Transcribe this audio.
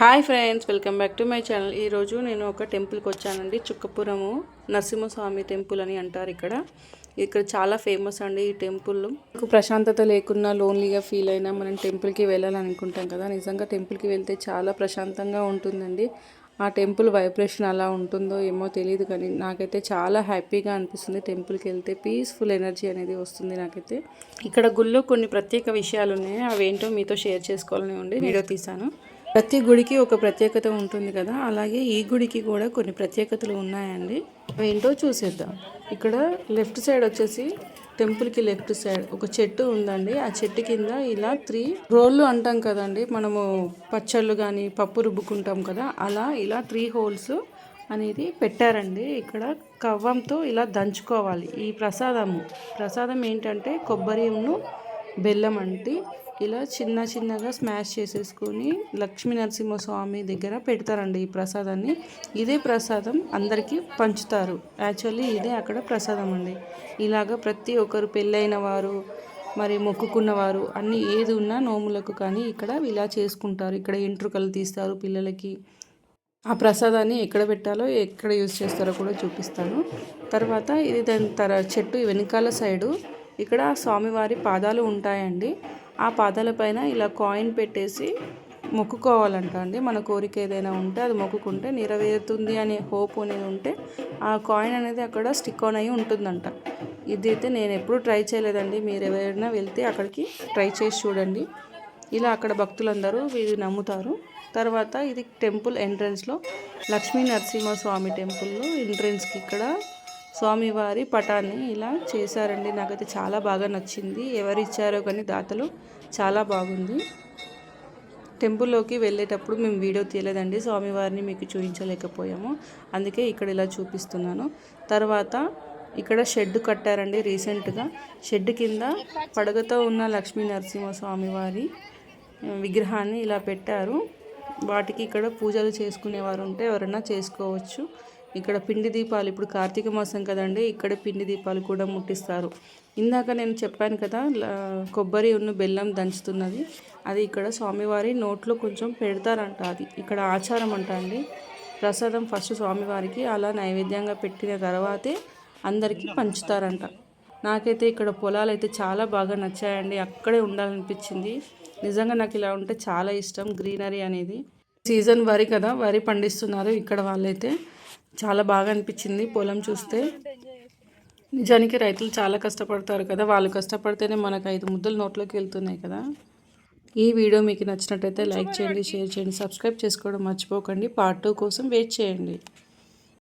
Hi friends welcome back to my channel. ఈరోజు నేను ఒక టెంపుల్కి వచ్చానండి. చుక్కపురము నరసింహస్వామి టెంపుల్ అని అంటారు ఇక్కడ. ఇక్కడ చాలా ఫేమస్ అండి ఈ టెంపుల్. ప్రశాంతత లేకున్నా లోన్లీగా ఫీల్ అయినా మనం టెంపుల్కి వెళ్ళాలనుకుంటాం కదా. నిజంగా టెంపుల్కి వెళ్తే చాలా ప్రశాంతంగా ఉంటుందండి. ఆ టెంపుల్ వైబ్రేషన్ అలా ఉంటుందో ఏమో తెలియదు కానీ నాకైతే చాలా హ్యాపీగా అనిపిస్తుంది టెంపుల్కి వెళ్తే. పీస్ఫుల్ ఎనర్జీ అనేది వస్తుంది నాకైతే. ఇక్కడ గుళ్ళో కొన్ని ప్రత్యేక విషయాలు ఉన్నాయి. అవేంటో మీతో షేర్ చేసుకోవాలని ఉండి వీడియో తీశాను. ప్రతి గుడికి ఒక ప్రత్యేకత ఉంటుంది కదా. అలాగే ఈ గుడికి కూడా కొన్ని ప్రత్యేకతలు ఉన్నాయండి. ఏంటో చూసేద్దాం. ఇక్కడ లెఫ్ట్ సైడ్ వచ్చేసి టెంపుల్కి లెఫ్ట్ సైడ్ ఒక చెట్టు ఉందండి. ఆ చెట్టు కింద ఇలా త్రీ రోళ్ళు అంటాం కదండి. మనము పచ్చళ్ళు కానీ పప్పు రుబ్బుకుంటాం కదా. అలా ఇలా త్రీ హోల్స్ అనేది పెట్టారండి. ఇక్కడ కవ్వంతో ఇలా దంచుకోవాలి. ఈ ప్రసాదము. ప్రసాదం ఏంటంటే కొబ్బరిను బెల్లం అంటే ఇలా చిన్న చిన్నగా స్మాష్ చేసేసుకొని లక్ష్మీ నరసింహస్వామి దగ్గర పెడతారండి ఈ ప్రసాదాన్ని. ఇదే ప్రసాదం అందరికీ పంచుతారు. యాక్చువల్లీ ఇదే అక్కడ ప్రసాదం అండి. ఇలాగ ప్రతి ఒక్కరు పెళ్ళైన వారు మరి మొక్కుకున్నవారు అన్నీ ఏది ఉన్నా నోములకు కానీ ఇక్కడ ఇలా చేసుకుంటారు. ఇక్కడ ఎంట్రుకలు తీస్తారు పిల్లలకి. ఆ ప్రసాదాన్ని ఎక్కడ పెట్టాలో ఎక్కడ యూజ్ చేస్తారో కూడా చూపిస్తాను. తర్వాత ఇది దాని తర చెట్టు వెనకాల సైడు ఇక్కడ స్వామివారి పాదాలు ఉంటాయండి. ఆ పాదాల పైన ఇలా కాయిన్ పెట్టేసి మొక్కుకోవాలంట అండి. మన కోరిక ఏదైనా ఉంటే అది మొక్కుకుంటే నెరవేరుతుంది అనే హోప్ అనేది ఉంటే ఆ కాయిన్ అనేది అక్కడ స్టిక్ ఆన్ అయ్యి ఉంటుందంట. ఇదైతే నేను ఎప్పుడూ ట్రై చేయలేదండి. మీరు ఎవరైనా వెళ్తే అక్కడికి ట్రై చేసి చూడండి. ఇలా అక్కడ భక్తులందరూ వీరు నమ్ముతారు. తర్వాత ఇది టెంపుల్ ఎంట్రన్స్లో లక్ష్మీ నరసింహస్వామి టెంపుల్లో ఎంట్రన్స్కి ఇక్కడ స్వామివారి పటాన్ని ఇలా చేశారండి. నాకైతే చాలా బాగా నచ్చింది. ఎవరు ఇచ్చారో కానీ దాతలు చాలా బాగుంది. టెంపుల్లోకి వెళ్ళేటప్పుడు మేము వీడియో తీయలేదండి. స్వామివారిని మీకు చూపించలేకపోయాము. అందుకే ఇక్కడ ఇలా చూపిస్తున్నాను. తర్వాత ఇక్కడ షెడ్ కట్టారండి రీసెంట్గా. షెడ్ కింద పడగతో ఉన్న లక్ష్మీ నరసింహస్వామి వారి విగ్రహాన్ని ఇలా పెట్టారు. వాటికి ఇక్కడ పూజలు చేసుకునేవారు ఉంటే ఎవరైనా చేసుకోవచ్చు. ఇక్కడ పిండి దీపాలు ఇప్పుడు కార్తీక మాసం కదండి ఇక్కడ పిండి దీపాలు కూడా ముట్టిస్తారు. ఇందాక నేను చెప్పాను కదా కొబ్బరి ఉన్న బెల్లం దంచుతున్నది. అది ఇక్కడ స్వామివారి నోట్లో కొంచెం పెడతారంట అది. ఇక్కడ ఆచారం అంట అండి. ప్రసాదం ఫస్ట్ స్వామివారికి అలా నైవేద్యంగా పెట్టిన తర్వాతే అందరికీ పంచుతారంట. నాకైతే ఇక్కడ పొలాలు అయితే చాలా బాగా నచ్చాయండి. అక్కడే ఉండాలనిపించింది. నిజంగా నాకు ఇలా ఉంటే చాలా ఇష్టం గ్రీనరీ అనేది. సీజన్ వరి కదా వరి పండిస్తున్నారు ఇక్కడ వాళ్ళైతే. చాలా బాగా అనిపించింది పొలం చూస్తే. నిజానికి రైతులు చాలా కష్టపడతారు కదా వాళ్ళు కష్టపడితేనే మనకు ఐదు ముద్దలు నోట్లోకి వెళ్తున్నాయి కదా. ఈ వీడియో మీకు నచ్చినట్టయితే లైక్ చేయండి షేర్ చేయండి సబ్స్క్రైబ్ చేసుకోవడం మర్చిపోకండి. పార్ట్ టూ కోసం వెయిట్ చేయండి.